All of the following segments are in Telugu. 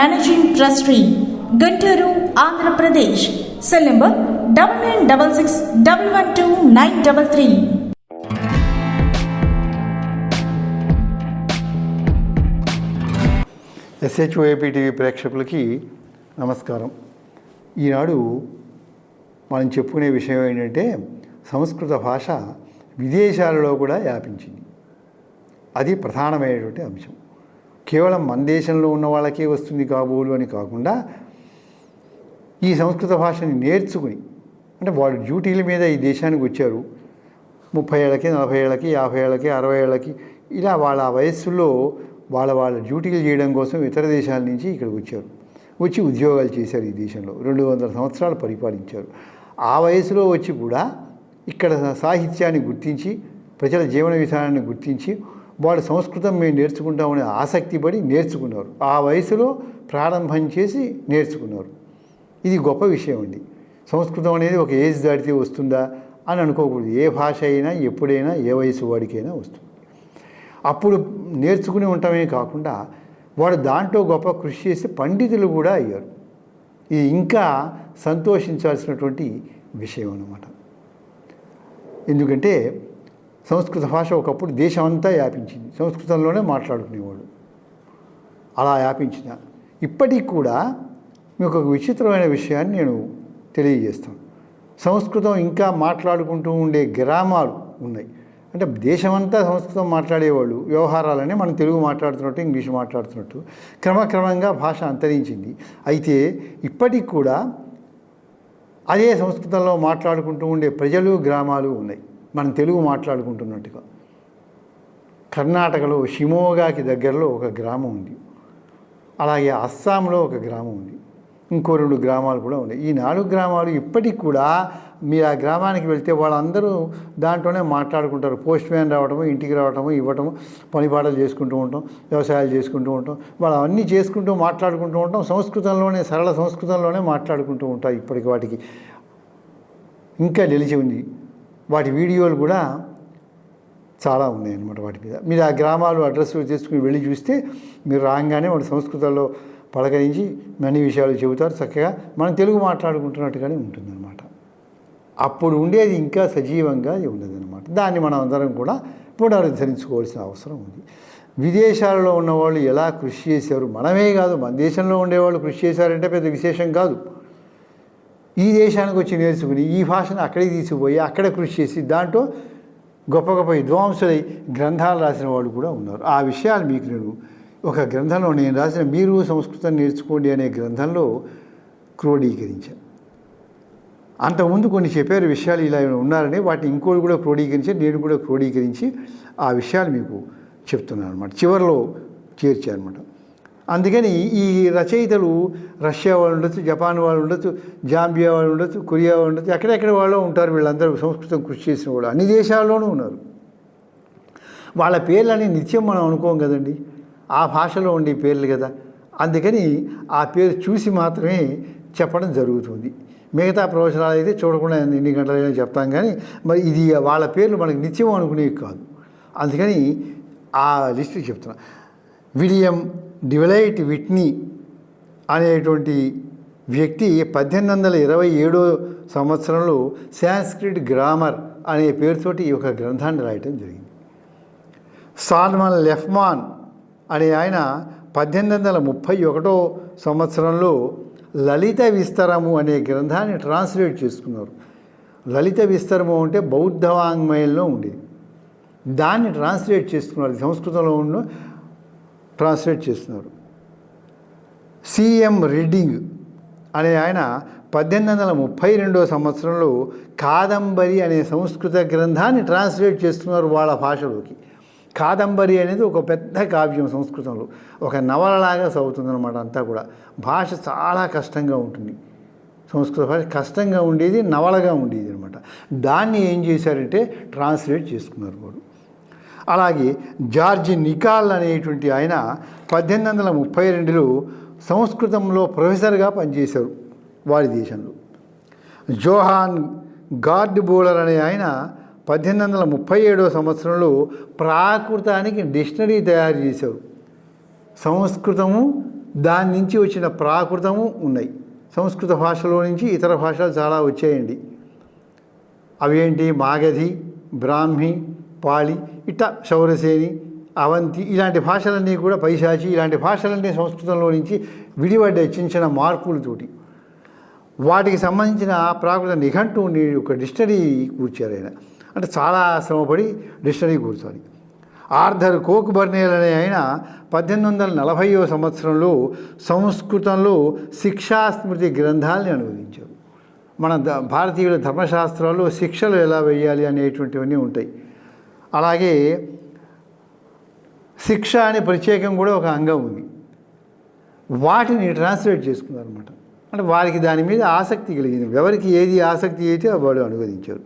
managing trustee Guntur Andhra Pradesh cell number double nine double six double one two nine double three ఎస్హెచ్ఓఏపీ TV ప్రేక్షకులకి నమస్కారం. ఈనాడు మనం చెప్పుకునే విషయం ఏంటంటే సంస్కృత భాష విదేశాలలో కూడా వ్యాపించింది. అది ప్రధానమైనటువంటి అంశం. కేవలం మన దేశంలో ఉన్న వాళ్ళకే వస్తుంది కాబోలు అని కాకుండా ఈ సంస్కృత భాషని నేర్చుకుని అంటే వాళ్ళు డ్యూటీల మీద ఈ దేశానికి వచ్చారు. ముప్పై ఏళ్ళకి నలభై ఏళ్ళకి యాభై ఏళ్ళకి అరవై ఏళ్ళకి ఇలా వాళ్ళ వయస్సులో వాళ్ళ వాళ్ళ డ్యూటీలు చేయడం కోసం ఇతర దేశాల నుంచి ఇక్కడికి వచ్చారు. వచ్చి ఉద్యోగాలు చేశారు ఈ దేశంలో. రెండు వందల సంవత్సరాలు పరిపాలించారు. ఆ వయసులో వచ్చి కూడా ఇక్కడ సాహిత్యాన్ని గుర్తించి ప్రజల జీవన విధానాన్ని గుర్తించి వాళ్ళు సంస్కృతం మేము నేర్చుకుంటామని ఆసక్తి పడి నేర్చుకున్నారు. ఆ వయసులో ప్రారంభం చేసి నేర్చుకున్నారు. ఇది గొప్ప విషయం అండి. సంస్కృతం అనేది ఒక ఏజ్ దాటితే వస్తుందా అని అనుకోకూడదు. ఏ భాష అయినా ఎప్పుడైనా ఏ వయసు వాడికైనా వస్తుంది. అప్పుడు నేర్చుకుని ఉండటమే కాకుండా వాడు దాంట్లో గొప్ప కృషి చేసి పండితులు కూడా అయ్యారు. ఇది ఇంకా సంతోషించాల్సినటువంటి విషయం అన్నమాట. ఎందుకంటే సంస్కృత భాష ఒకప్పుడు దేశమంతా వ్యాపించింది. సంస్కృతంలోనే మాట్లాడుకునేవాడు. అలా వ్యాపించిన. ఇప్పటికి కూడా మీకు ఒక విచిత్రమైన విషయాన్ని నేను తెలియజేస్తాను. సంస్కృతం ఇంకా మాట్లాడుకుంటూ ఉండే గ్రామాలు ఉన్నాయి. అంటే దేశమంతా సంస్కృతం మాట్లాడేవాళ్ళు వ్యవహారాలనే మనం తెలుగు మాట్లాడుతున్నట్టు ఇంగ్లీష్ మాట్లాడుతున్నట్టు క్రమక్రమంగా భాష అంతరించింది. అయితే ఇప్పటికి కూడా అదే సంస్కృతంలో మాట్లాడుకుంటూ ఉండే ప్రజలు గ్రామాలు ఉన్నాయి. మనం తెలుగు మాట్లాడుకుంటున్నట్టుగా. కర్ణాటకలో షిమోగాకి దగ్గరలో ఒక గ్రామం ఉంది. అలాగే అస్సాంలో ఒక గ్రామం ఉంది. ఇంకో రెండు గ్రామాలు కూడా ఉన్నాయి. ఈ నాలుగు గ్రామాలు ఇప్పటికి కూడా మీరు ఆ గ్రామానికి వెళ్తే వాళ్ళందరూ దాంట్లోనే మాట్లాడుకుంటారు. పోస్ట్ మ్యాన్ రావడము ఇంటికి రావడము ఇవ్వటము పనిపాటలు చేసుకుంటూ ఉంటాం వ్యవసాయాలు చేసుకుంటూ ఉంటాం. వాళ్ళు అవన్నీ చేసుకుంటూ మాట్లాడుకుంటూ ఉంటాం. సంస్కృతంలోనే సరళ సంస్కృతంలోనే మాట్లాడుకుంటూ ఉంటాయి ఇప్పటికి వాటికి. ఇంకా నిలిచి ఉంది. వాటి వీడియోలు కూడా చాలా ఉన్నాయి అనమాట వాటి మీద. మీరు ఆ గ్రామాలు అడ్రస్ చేసుకుని వెళ్ళి చూస్తే మీరు రాగానే వాటి సంస్కృతంలో పలకరించి అన్ని విషయాలు చెబుతారు చక్కగా. మనం తెలుగు మాట్లాడుకుంటున్నట్టుగానే ఉంటుందన్నమాట. అప్పుడు ఉండేది ఇంకా సజీవంగా ఉన్నదన్నమాట దాన్ని మనం అందరం కూడా పునరుద్ధరించుకోవాల్సిన అవసరం ఉంది. విదేశాలలో ఉన్నవాళ్ళు ఎలా కృషి చేశారు? మనమే కాదు మన దేశంలో ఉండేవాళ్ళు కృషి చేశారంటే పెద్ద విశేషం కాదు. ఈ దేశానికి వచ్చి నేర్చుకుని ఈ భాషను అక్కడికి తీసుకుపోయి అక్కడ కృషి చేసి దాంట్లో గొప్ప గొప్ప విద్వాంసులై గ్రంథాలు రాసిన వాళ్ళు కూడా ఉన్నారు. ఆ విషయాలు మీకు నేను ఒక గ్రంథంలో నేను రాసిన మీరు సంస్కృతం నేర్చుకోండి అనే గ్రంథంలో క్రోడీకరించాను. అంతకుముందు కొన్ని చెప్పారు విషయాలు ఇలా ఉన్నారని వాటిని ఇంకోటి కూడా క్రోడీకరించి నేను కూడా క్రోడీకరించి ఆ విషయాలు మీకు చెప్తున్నాను అనమాట చివరిలో చేర్చాను అనమాట అందుకని ఈ రచయితలు రష్యా వాళ్ళు ఉండొచ్చు జపాన్ వాళ్ళు ఉండొచ్చు జాంబియా వాళ్ళు ఉండొచ్చు కొరియా వాళ్ళు ఉండొచ్చు ఎక్కడెక్కడ వాళ్ళు ఉంటారు వీళ్ళందరూ సంస్కృతం కృషి చేసిన వాళ్ళు. అన్ని దేశాల్లోనూ ఉన్నారు. వాళ్ళ పేర్లని నిత్యం మనం అనుకోం కదండి. ఆ భాషలో ఉండే పేర్లు కదా. అందుకని ఆ పేరు చూసి మాత్రమే చెప్పడం జరుగుతుంది. మిగతా ప్రవచనాలు అయితే చూడకుండా ఎన్ని గంటలైనా చెప్తాం కానీ మరి ఇది వాళ్ళ పేర్లు మనకి నిత్యం అనుకునేవి కాదు. అందుకని ఆ లిస్టు చెప్తున్నా. విలియం డివలైట్ విట్నీ అనేటువంటి వ్యక్తి పద్దెనిమిది వందల ఇరవై ఏడో సంవత్సరంలో సాంస్క్రిట్ గ్రామర్ అనే పేరుతోటి ఈ ఒక గ్రంథాన్ని రాయటం జరిగింది. సాల్మన్ లెఫ్మాన్ అనే ఆయన పద్దెనిమిది వందల ముప్పై ఒకటో సంవత్సరంలో లలిత విస్తరము అనే గ్రంథాన్ని ట్రాన్స్లేట్ చేసుకున్నారు. లలిత విస్తరము అంటే బౌద్ధ వాంగ్మయంలో ఉండేది. దాన్ని ట్రాన్స్లేట్ చేసుకున్నారు. సంస్కృతంలో ఉన్న ట్రాన్స్లేట్ చేస్తున్నారు. సిఎం రీడింగ్ అనే ఆయన పద్దెనిమిది వందల ముప్పై రెండో సంవత్సరంలో కాదంబరి అనే సంస్కృత గ్రంథాన్ని ట్రాన్స్లేట్ చేస్తున్నారు వాళ్ళ భాషలోకి. కాదంబరి అనేది ఒక పెద్ద కావ్యం సంస్కృతంలో. ఒక నవలలాగా చదువుతుందన్నమాట అంతా కూడా. భాష చాలా కష్టంగా ఉంటుంది. సంస్కృత భాష కష్టంగా ఉండేది నవలగా ఉండేది అనమాట దాన్ని ఏం చేశారంటే ట్రాన్స్లేట్ చేసుకున్నారు వాడు అలాగే జార్జి నికాల్ అనేటువంటి ఆయన పద్దెనిమిది వందల ముప్పై రెండులో సంస్కృతంలో ప్రొఫెసర్గా పనిచేశారు వారి దేశంలో. జోహాన్ గార్డ్ బోలర్ అనే ఆయన పద్దెనిమిది వందల ముప్పై ఏడవ సంవత్సరంలో ప్రాకృతానికి డిక్షనరీ తయారు చేశారు. సంస్కృతము దాని నుంచి వచ్చిన ప్రాకృతము ఉన్నాయి. సంస్కృత భాషలో నుంచి ఇతర భాషలు చాలా వచ్చాయండి. అవేంటి? మాగధి బ్రాహ్మి పాళి ఇట్లా శౌరసేని అవంతి ఇలాంటి భాషలన్నీ కూడా పైశాచి ఇలాంటి భాషలన్నీ సంస్కృతంలో నుంచి విడిపడ్డాయి చిన్న చిన్న మార్పులతోటి వాటికి సంబంధించిన ప్రాకృత నిఘంటు ఒక డిక్షనరీ కూర్చారు ఆయన. అంటే చాలా శ్రమపడి డిక్షనరీ కూర్చోాలి ఆర్థర్ కోక్బర్నేల్ అనే ఆయన పద్దెనిమిది వందల నలభైవ సంవత్సరంలో సంస్కృతంలో శిక్షాస్మృతి గ్రంథాలని అనువదించారు. మన ద భారతీయుల ధర్మశాస్త్రాల్లో శిక్షలు ఎలా వేయాలి అనేటువంటివన్నీ ఉంటాయి. అలాగే శిక్ష అనే ప్రత్యేకం కూడా ఒక అంగం ఉంది. వాటిని ట్రాన్స్లేట్ చేసుకున్నారు అనమాట అంటే వారికి దాని మీద ఆసక్తి కలిగింది. ఎవరికి ఏది ఆసక్తి అయితే వాడు అనువదించారు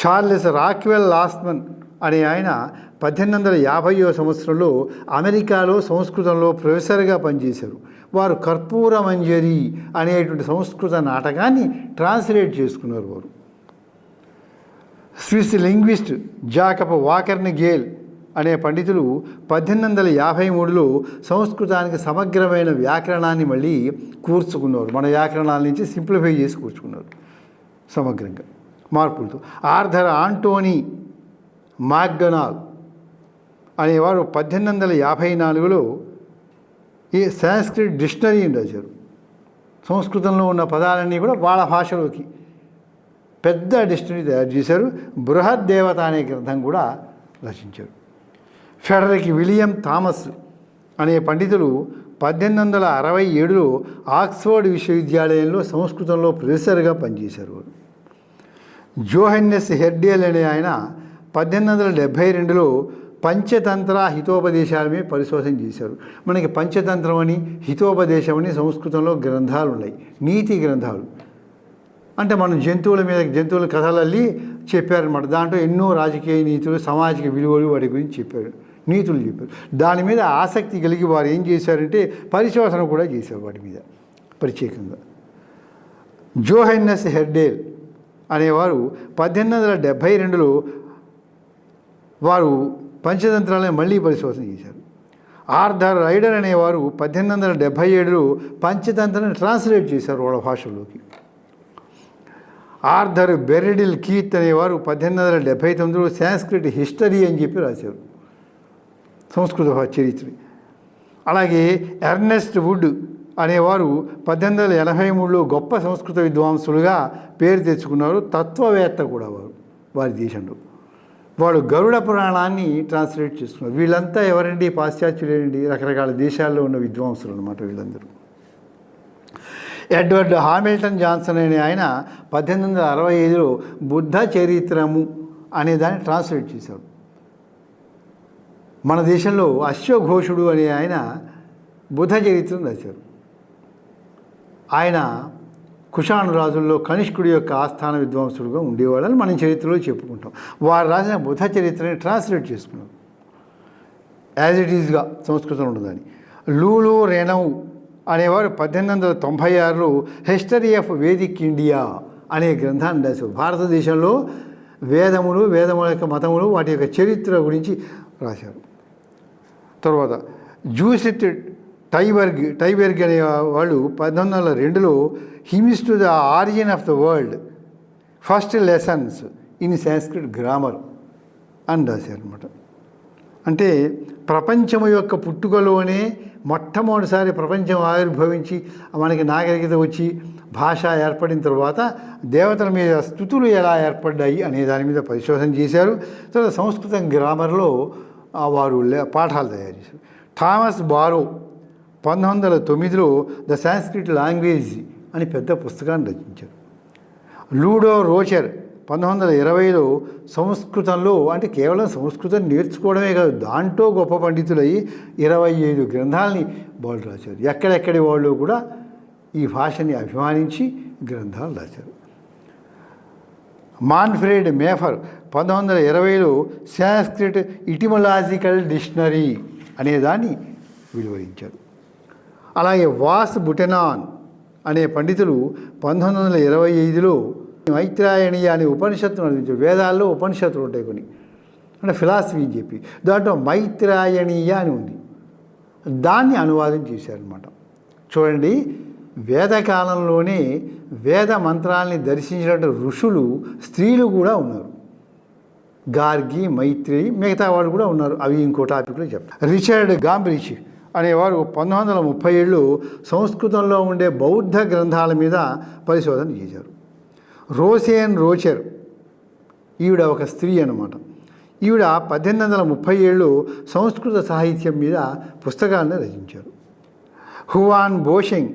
చార్లెస్ రాక్వెల్ లాస్మన్ అనే ఆయన పద్దెనిమిది వందల యాభైవ సంవత్సరంలో అమెరికాలో సంస్కృతంలో ప్రొఫెసర్గా పనిచేశారు. వారు కర్పూర మంజరి అనేటువంటి సంస్కృత నాటకాన్ని ట్రాన్స్లేట్ చేసుకున్నారు వారు. స్విస్ లింగ్విస్ట్ జాకప్ వాకర్ని గేల్ అనే పండితులు పద్దెనిమిది వందల యాభై మూడులో సంస్కృతానికి సమగ్రమైన వ్యాకరణాన్ని మళ్ళీ కూర్చుకున్నారు. మన వ్యాకరణాల నుంచి సింప్లిఫై చేసి కూర్చుకున్నారు. సమగ్రంగా. మార్పులతో. ఆర్థర్ ఆంటోనీ మాక్డొనాల్ అనేవారు పద్దెనిమిది వందల యాభై నాలుగులో ఈ సాంస్క్రిట్ డిక్షనరీని రాశారు. సంస్కృతంలో ఉన్న పదాలన్నీ కూడా వాళ్ళ భాషలోకి పెద్ద డిక్షనరీ తయారు చేశారు. బృహద్దేవత అనే గ్రంథం కూడా రచించారు. ఫెడరిక్ విలియం థామస్ అనే పండితులు పద్దెనిమిది వందల అరవై ఏడులో ఆక్స్ఫర్డ్ విశ్వవిద్యాలయంలో సంస్కృతంలో ప్రొఫెసర్గా పనిచేశారు. వారు జోహెన్నెస్ హెర్డేల్ అనే ఆయన పద్దెనిమిది వందల డెబ్భై రెండులో పంచతంత్ర హితోపదేశాల మీద పరిశోధన చేశారు. మనకి పంచతంత్రం అని హితోపదేశం అని సంస్కృతంలో గ్రంథాలు ఉన్నాయి నీతి గ్రంథాలు. అంటే మనం జంతువుల మీద జంతువుల కథలు అల్లి చెప్పారనమాట దాంట్లో ఎన్నో రాజకీయ నీతులు సామాజిక విలువలు వాటి గురించి చెప్పారు. నీతులు చెప్పారు. దాని మీద ఆసక్తి కలిగి వారు ఏం చేశారంటే పరిశోధన కూడా చేశారు వాటి మీద ప్రత్యేకంగా. జోహెన్నస్ హెర్డేల్ అనేవారు పద్దెనిమిది వందల డెబ్భై రెండులో వారు పంచతంత్రాలను మళ్ళీ పరిశోధన చేశారు. ఆర్థర్ రైడర్ అనేవారు పద్దెనిమిది వందల డెబ్భై ఏడులో పంచతంత్రాన్ని ట్రాన్స్లేట్ చేశారు వాళ్ళ భాషలోకి ఆర్థర్ బెరిడిల్ కీత్ అనేవారు పద్దెనిమిది వందల డెబ్భై తొమ్మిదిలో సాంస్క్రిట్ హిస్టరీ అని చెప్పి రాశారు. సంస్కృత చరిత్ర. అలాగే ఎర్నెస్ట్ వుడ్ అనేవారు పద్దెనిమిది వందల ఎనభై మూడులో గొప్ప సంస్కృత విద్వాంసులుగా పేరు తెచ్చుకున్నారు తత్వవేత్త కూడా వారు వారి దేశంలో. వాడు గరుడ పురాణాన్ని ట్రాన్స్లేట్ చేస్తున్నారు. వీళ్ళంతా ఎవరండి? పాశ్చాత్యులేనండి రకరకాల దేశాల్లో ఉన్న విద్వాంసులు అనమాట వీళ్ళందరూ. ఎడ్వర్డ్ హామిల్టన్ జాన్సన్ అనే ఆయన పద్దెనిమిది వందల అరవై ఐదులో బుద్ధ చరిత్రము అనే దాన్ని ట్రాన్స్లేట్ చేశారు మన దేశంలో అశ్వఘోషుడు అనే ఆయన బుద్ధ చరిత్రను రాశారు. ఆయన కుషాను రాజుల్లో కనిష్కుడి యొక్క ఆస్థాన విద్వాంసుడుగా ఉండేవాళ్ళని మనం చరిత్రలో చెప్పుకుంటాం. వారు రాసిన బుద్ధ చరిత్రని ట్రాన్స్లేట్ చేసుకున్నాం యాజ్ ఇట్ ఈజ్గా సంస్కృతం ఉండదని లూలు రెనవ్ అనేవారు పద్దెనిమిది వందల తొంభై ఆరులో హిస్టరీ ఆఫ్ వేదిక్ ఇండియా అనే గ్రంథాన్ని రాశారు. భారతదేశంలో వేదములు వేదముల యొక్క మతములు వాటి యొక్క చరిత్ర గురించి రాశారు. తర్వాత జూసిట్ టైబర్గ్ టైబెర్గ్ అనే వాళ్ళు పంతొమ్మిది వందల రెండులో hymns to the origin of the world first lessons in Sanskrit grammar అని రాశారు అనమాట అంటే ప్రపంచము యొక్క పుట్టుకలోనే మొట్టమొదటిసారి ప్రపంచం ఆవిర్భవించి మనకి నాగరికత వచ్చి భాష ఏర్పడిన తర్వాత దేవతల మీద స్థుతులు ఎలా ఏర్పడ్డాయి అనే దాని మీద పరిశోధన చేశారు. తర్వాత సంస్కృతం గ్రామర్లో వారు లే- పాఠాలు తయారు చేశారు. థామస్ బారో పంతొమ్మిది వందల తొమ్మిదిలో ద సాంస్క్రిట్ లాంగ్వేజ్ అని పెద్ద పుస్తకాన్ని రచించారు. లూడో రోచర్ పంతొమ్మిది వందల ఇరవైలో సంస్కృతంలో అంటే కేవలం సంస్కృతం నేర్చుకోవడమే కాదు దాంట్లో గొప్ప పండితులై ఇరవై ఐదు గ్రంథాలని వాళ్ళు రాశారు. ఎక్కడెక్కడి వాళ్ళు కూడా ఈ భాషని అభిమానించి గ్రంథాలు రాశారు. మాన్ఫ్రెడ్ మేఫర్ పంతొమ్మిది వందల ఇరవైలో సాంస్క్రిట్ ఇటిమలాజికల్ డిక్షనరీ అనే దాన్ని వెలువరించారు. అలాగే వాస్ బుటెనాన్ అనే పండితులు పంతొమ్మిది వందల ఇరవై ఐదులో మైత్రాయణీయ అనే ఉపనిషత్తును అందించు వేదాల్లో ఉపనిషత్తులు ఉంటాయి కొన్ని. అంటే ఫిలాసఫీ అని చెప్పి. దాంట్లో మైత్రాయణీయ అని ఉంది. దాన్ని అనువాదం చేశారనమాట చూడండి వేదకాలంలోనే వేద మంత్రాల్ని దర్శించినటువంటి ఋషులు స్త్రీలు కూడా ఉన్నారు. గార్గి మైత్రి మిగతా వాళ్ళు కూడా ఉన్నారు. అవి ఇంకో టాపిక్లో చెప్తారు రిచర్డ్ గాంబ్రిచ్ అనేవారు పంతొమ్మిది వందల ముప్పై ఏళ్ళు సంస్కృతంలో ఉండే బౌద్ధ గ్రంథాల మీద పరిశోధన చేశారు. రోసేన్ రోచర్ ఈవిడ ఒక స్త్రీ అన్నమాట. ఈవిడ పద్దెనిమిది వందల ముప్పై ఏళ్ళు సంస్కృత సాహిత్యం మీద పుస్తకాలను రచించారు. హువాన్ బోషింగ్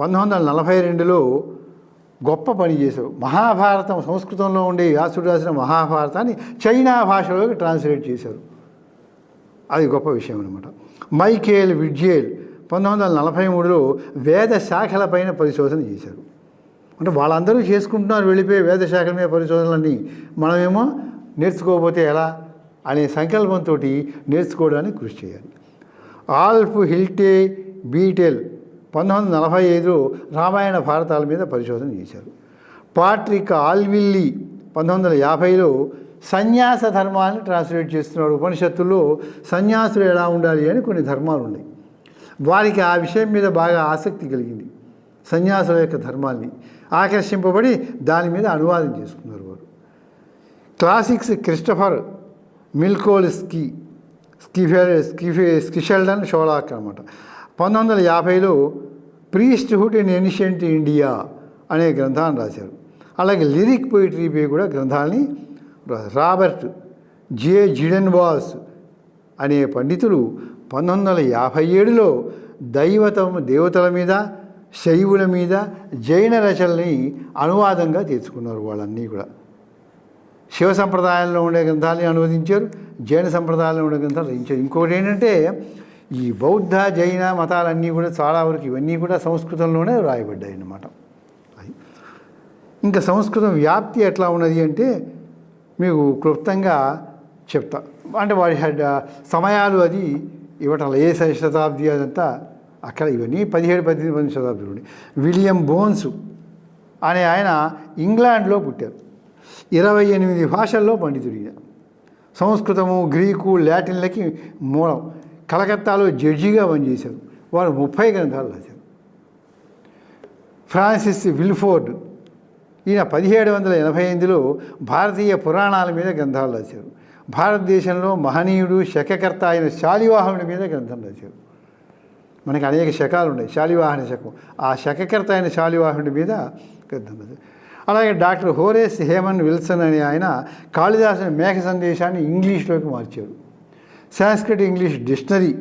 పంతొమ్మిది వందల నలభై రెండులో గొప్ప పని చేశారు మహాభారతం సంస్కృతంలో ఉండే వ్యాసుడు రాసిన మహాభారతాన్ని చైనా భాషలోకి ట్రాన్స్లేట్ చేశారు. అది గొప్ప విషయం అనమాట మైకేల్ విడ్జేల్ పంతొమ్మిది వందల నలభై మూడులో వేద శాఖలపైన పరిశోధన చేశారు. అంటే వాళ్ళందరూ చేసుకుంటున్నారు వెళ్ళిపోయి వేదశాఖల మీద పరిశోధనలన్నీ. మనమేమో నేర్చుకోకపోతే ఎలా అనే సంకల్పంతో నేర్చుకోవడానికి కృషి చేయాలి. ఆల్ఫ్ హిల్టే బీటెల్ పంతొమ్మిది వందల నలభై ఐదులో రామాయణ భారతాల మీద పరిశోధన చేశారు. పాట్రిక్ ఆల్విల్లి పంతొమ్మిది వందల యాభైలో సన్యాస ధర్మాన్ని ట్రాన్స్లేట్ చేస్తున్నాడు. ఉపనిషత్తుల్లో సన్యాసులు ఎలా ఉండాలి అని కొన్ని ధర్మాలు ఉన్నాయి. వారికి ఆ విషయం మీద బాగా ఆసక్తి కలిగింది. సన్యాసుల యొక్క ధర్మాల్ని. ఆకర్షింపబడి దాని మీద అనువాదం చేసుకున్నారు వారు. క్లాసిక్స్ క్రిస్టఫర్ మిల్కోల్స్కీ స్కిఫెల్ స్కిఫె స్కిషెల్డన్ షోలాక్ అనమాట పంతొమ్మిది వందల యాభైలో ప్రీస్ట్హుడ్ ఇన్ ఎనిషియంట్ ఇండియా అనే గ్రంథాన్ని రాశారు. అలాగే లిరిక్ పోయిటరీపై కూడా గ్రంథాలని రాబర్ట్ జే. జిడెన్వాస్ అనే పండితులు పంతొమ్మిది వందల యాభై ఏడులో దైవతం దేవతల మీద శైవుల మీద జైన రచనల్ని అనువాదంగా తెచ్చుకున్నారు వాళ్ళన్నీ కూడా. శివ సంప్రదాయంలో ఉండే గ్రంథాలని అనువదించారు జైన సంప్రదాయంలో ఉండే గ్రంథాలు రచించారు. ఇంకోటి ఏంటంటే ఈ బౌద్ధ జైన మతాలన్నీ కూడా చాలా వరకు ఇవన్నీ కూడా సంస్కృతంలోనే రాయబడ్డాయి అన్నమాట. అది. ఇంకా సంస్కృతం వ్యాప్తి ఎట్లా ఉన్నది అంటే మీకు క్లుప్తంగా చెప్తా. అంటే వాడి సమయాలు అది ఇవ్వటం ఏ శతాబ్ది అదంతా అక్కడ ఇవన్నీ పదిహేడు పద్దెనిమిది పద్దెనిమిది శతాబ్దులు ఉండే విలియం బోన్స్ అనే ఆయన ఇంగ్లాండ్లో పుట్టారు. ఇరవై ఎనిమిది భాషల్లో పండితుడు సంస్కృతము గ్రీకు లాటిన్లకి మూలం. కలకత్తాలో జడ్జిగా పనిచేశారు. వారు ముప్పై గ్రంథాలు రాశారు. ఫ్రాన్సిస్ విల్ఫోర్డ్ ఈయన పదిహేడు వందల ఎనభై ఎనిమిదిలో భారతీయ పురాణాల మీద గ్రంథాలు రాశారు. భారతదేశంలో మహనీయుడు శకకర్త అయిన శాలివాహనుడి మీద గ్రంథం రాశారు. మనకి అనేక శకాలు ఉన్నాయి. శాలివాహన శకం. ఆ శకకర్త అయిన శాలివాహనుడి మీద గ్రంథం అలాగే డాక్టర్ హోరేస్ హేమన్ విల్సన్ అనే ఆయన కాళిదాసుని మేఘ సందేశాన్ని ఇంగ్లీష్లోకి మార్చారు. సాంస్క్రిట్ ఇంగ్లీష్ డిక్షనరీ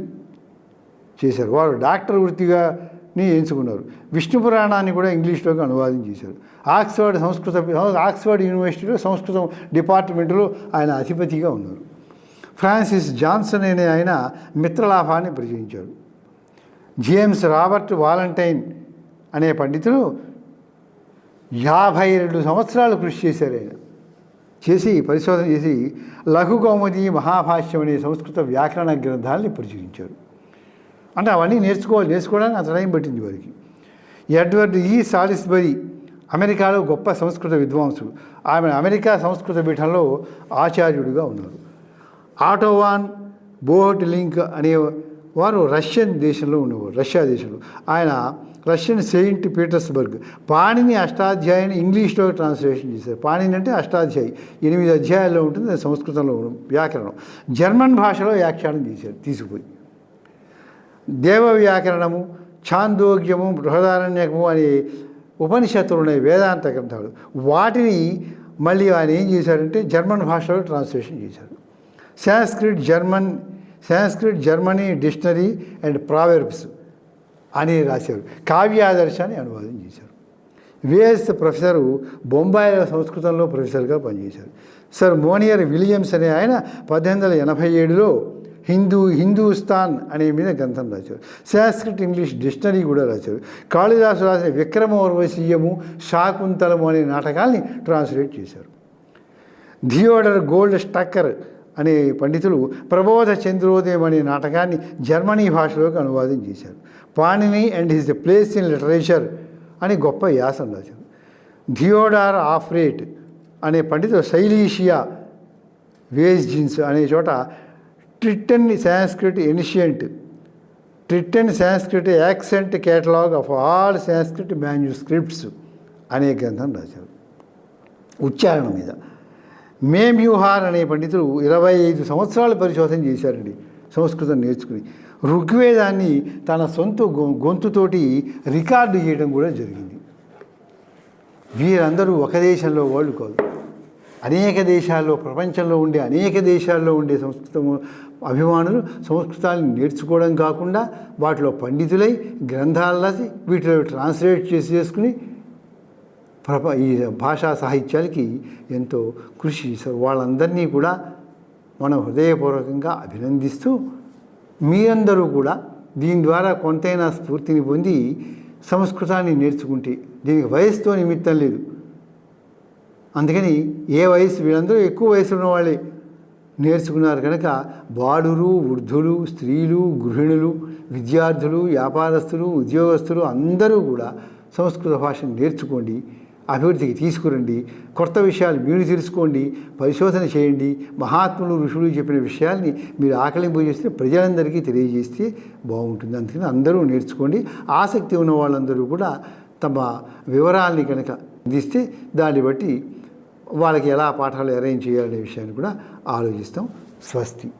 చేశారు. వారు డాక్టర్ వృత్తిగాని ఎంచుకున్నారు. విష్ణు పురాణాన్ని కూడా ఇంగ్లీష్లోకి అనువాదం చేశారు. ఆక్స్ఫర్డ్ సంస్కృత ఆక్స్ఫర్డ్ యూనివర్సిటీలో సంస్కృతం డిపార్ట్మెంట్లో ఆయన అధిపతిగా ఉన్నారు. ఫ్రాన్సిస్ జాన్సన్ అనే ఆయన మిత్రలాభాన్ని ప్రచురించాడు జేమ్స్ రాబర్ట్ వాలంటైన్ అనే పండితులు యాభై రెండు సంవత్సరాలు కృషి చేశారు ఆయన. చేసి పరిశోధన చేసి లఘు కౌముది మహాభాష్యం అనే సంస్కృత వ్యాకరణ గ్రంథాలని ప్రచురించారు అంటే అవన్నీ నేర్చుకోవాలి నేర్చుకోవడానికి అంత టైం పట్టింది వారికి. ఎడ్వర్డ్ ఈ సాలిస్బరీ అమెరికాలో గొప్ప సంస్కృత విద్వాంసుడు. ఆమె అమెరికా సంస్కృత పీఠంలో ఆచార్యుడిగా ఉన్నారు. ఆటోవాన్ బోహట్ లింక్ అనే వారు రష్యన్ దేశంలో ఉండేవారు రష్యా దేశంలో. ఆయన రష్యన్ సెయింట్ పీటర్స్బర్గ్. పాణిని అష్టాధ్యాయాన్ని ఇంగ్లీష్లో ట్రాన్స్లేషన్ చేశారు. పాణిని అంటే అష్టాధ్యాయి. ఎనిమిది అధ్యాయాల్లో ఉంటుంది సంస్కృతంలో వ్యాకరణం. జర్మన్ భాషలో వ్యాఖ్యానం చేశారు తీసుకుపోయి. దేవ వ్యాకరణము ఛాందోగ్యము బృహదారణ్యకము అనే ఉపనిషత్తులు ఉన్నాయి వేదాంత గ్రంథాలు. వాటిని మళ్ళీ ఆయన ఏం చేశారంటే జర్మన్ భాషలో ట్రాన్స్లేషన్ చేశారు. Sanskrit German Sanskrit Germany dictionary and proverbs అని రాశారు. కావ్యాదర్శాన్ని అనువాదం చేశారు. విఎస్ ప్రొఫెసరు బొంబాయి సంస్కృతంలో ప్రొఫెసర్గా పనిచేశారు. సర్ మోనియర్ విలియమ్స్ అనే ఆయన పద్దెనిమిది వందల ఎనభై ఏడులో హిందూ హిందూస్థాన్ అనే మీద గ్రంథం రాశారు. సంస్కృత్ ఇంగ్లీష్ డిక్షనరీ కూడా రాశారు. కాళిదాసు రాసిన విక్రమోర్వశీయము శాకుంతలము అనే నాటకాల్ని ట్రాన్స్లేట్ చేశారు. థియోడర్ గోల్డ్ స్టక్కర్ అనే పండితులు ప్రబోధ చంద్రోదయం అనే నాటకాన్ని జర్మనీ భాషలోకి అనువాదం చేశారు. Panini and his place in literature అని గొప్ప యాసం రాశారు. థియోడార్ ఆఫ్రేట్ అనే పండితుడు శైలీషియా వేజ్ జీన్స్ అనే చోట written Sanskrit ancient written Sanskrit accent catalogue of all Sanskrit manuscripts అనే గ్రంథం రాశారు. ఉచ్చారణ మీద. మేమ్యూహార్ అనే పండితులు ఇరవై ఐదు సంవత్సరాలు పరిశోధన చేశారండి సంస్కృతం నేర్చుకుని. ఋగ్వేదాన్ని తన సొంత గొంతుతోటి రికార్డు చేయడం కూడా జరిగింది. వీరందరూ ఒక దేశంలో వాళ్ళు కాదు. అనేక దేశాల్లో ప్రపంచంలో ఉండే అనేక దేశాల్లో ఉండే సంస్కృతం అభిమానులు సంస్కృతాన్ని నేర్చుకోవడం కాకుండా వాటిలో పండితులై గ్రంథాలు రాసి వీటిలో ట్రాన్స్లేట్ చేసి చేసుకుని ప్రప ఈ భాషా సాహిత్యాలకి ఎంతో కృషి చేశారు. వాళ్ళందరినీ కూడా మనం హృదయపూర్వకంగా అభినందిస్తూ మీరందరూ కూడా దీని ద్వారా కొంతైనా స్ఫూర్తిని పొంది సంస్కృతాన్ని నేర్చుకుంటే దీనికి వయసుతో నిమిత్తం లేదు. అందుకని ఏ వయసు వీళ్ళందరూ ఎక్కువ వయసు ఉన్న వాళ్ళే. నేర్చుకున్నారు కనుక బాడులు వృద్ధులు స్త్రీలు గృహిణులు విద్యార్థులు వ్యాపారస్తులు ఉద్యోగస్తులు అందరూ కూడా సంస్కృత భాషను నేర్చుకోండి. అభివృద్ధికి తీసుకురండి. కొత్త విషయాలు మీరు తెలుసుకోండి. పరిశోధన చేయండి. మహాత్ములు ఋషులు చెప్పిన విషయాల్ని మీరు ఆకలింపు చేస్తే ప్రజలందరికీ తెలియజేస్తే బాగుంటుంది. అందుకని అందరూ నేర్చుకోండి. ఆసక్తి ఉన్న వాళ్ళందరూ కూడా తమ వివరాల్ని కనుక అందిస్తే దాన్ని బట్టి వాళ్ళకి ఎలా పాఠాలు అరేంజ్ చేయాలనే విషయాన్ని కూడా ఆలోచిస్తాం. స్వస్తి.